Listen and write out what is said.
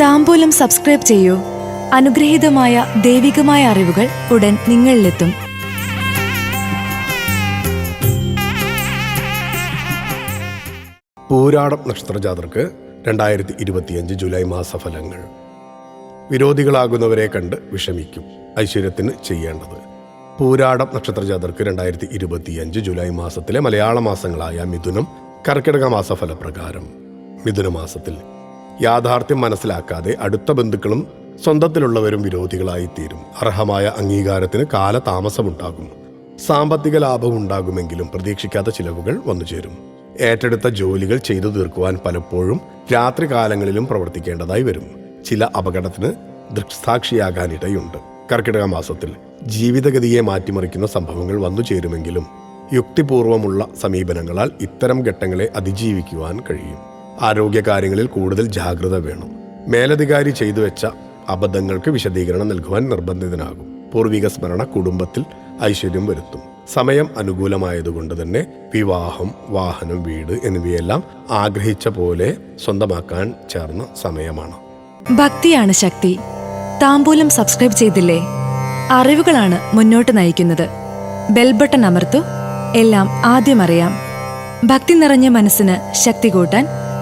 താമ്പൂലം subscribe ചെയ്യൂ. അനുഗ്രഹീതമായ ദൈവികമായ അറിവുകൾ ഉടൻ നിങ്ങളിലെത്തും. പൂരാടം നക്ഷത്രജാതർക്ക് രണ്ടായിരത്തി ഇരുപത്തിയഞ്ച് ജൂലൈ മാസഫലങ്ങൾ. വിരോധികളാകുന്നവരെ കണ്ട് വിഷമിക്കും. ഐശ്വര്യത്തിന് ചെയ്യേണ്ടത്. പൂരാടം നക്ഷത്രജാതർക്ക് രണ്ടായിരത്തി ഇരുപത്തിയഞ്ച് ജൂലൈ മാസത്തിലെ മലയാള മാസങ്ങളായ മിഥുനം കർക്കിടക മാസഫലപ്രകാരം. മിഥുന മാസത്തിൽ യാഥാർത്ഥ്യം മനസ്സിലാക്കാതെ അടുത്ത ബന്ധുക്കളും സ്വന്തത്തിലുള്ളവരും വിരോധികളായി തീരും അർഹമായ അംഗീകാരത്തിന് കാലതാമസമുണ്ടാകും. സാമ്പത്തിക ലാഭം ഉണ്ടാകുമെങ്കിലും പ്രതീക്ഷിക്കാത്ത ചിലവുകൾ വന്നുചേരും. ഏറ്റെടുത്ത ജോലികൾ ചെയ്തു തീർക്കുവാൻ പലപ്പോഴും രാത്രികാലങ്ങളിലും പ്രവർത്തിക്കേണ്ടതായി വരും. ചില അപകടത്തിന് ദൃക്സാക്ഷിയാകാനിടയുണ്ട്. കർക്കിടക മാസത്തിൽ ജീവിതഗതിയെ മാറ്റിമറിക്കുന്ന സംഭവങ്ങൾ വന്നു ചേരുമെങ്കിലും യുക്തിപൂർവമുള്ള സമീപനങ്ങളാൽ ഇത്തരം ഘട്ടങ്ങളെ അതിജീവിക്കുവാൻ കഴിയും. ആരോഗ്യകാര്യങ്ങളിൽ കൂടുതൽ ജാഗ്രത വേണം. മേലധികാരി ചെയ്തു വെച്ച അബദ്ധങ്ങൾക്ക് വിശദീകരണം നൽകുവാൻ നിർബന്ധിതനാകും. പൂർവിക സ്മരണ കുടുംബത്തിൽ ഐശ്വര്യം വരുത്തും. സമയം അനുകൂലമായതുകൊണ്ട് തന്നെ വിവാഹം വാഹനം വീട് എന്നിവയെല്ലാം ആഗ്രഹിച്ച പോലെ സ്വന്തമാക്കാൻ ചേർന്ന സമയമാണ്. ഭക്തിയാണ് ശക്തി. താമ്പൂലം സബ്സ്ക്രൈബ് ചെയ്തില്ലേ? അറിവുകളാണ് മുന്നോട്ട് നയിക്കുന്നത്. ബെൽബട്ടൺ അമർത്തു. എല്ലാം ആദ്യം അറിയാം. ഭക്തി നിറഞ്ഞ മനസ്സിന് ശക്തി കൂട്ടാൻ